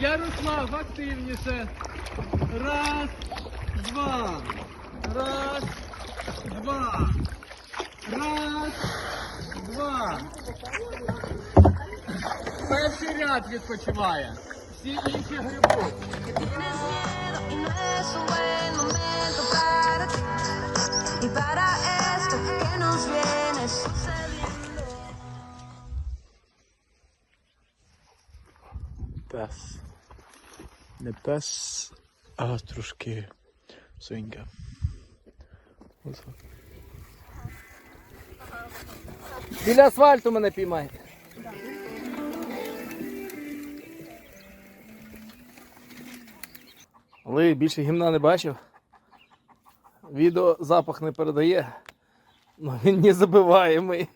Ярослав, активніше. Раз, два. Раз, два. Раз, два. Перший ряд відпочиває. Всі інші грибуть. Пес. Не пес, а трошки свинька. Ось. Біля асфальту мене піймайте. Але більше гімна не бачив. Відео запах не передає. Ну, він не забиваємий.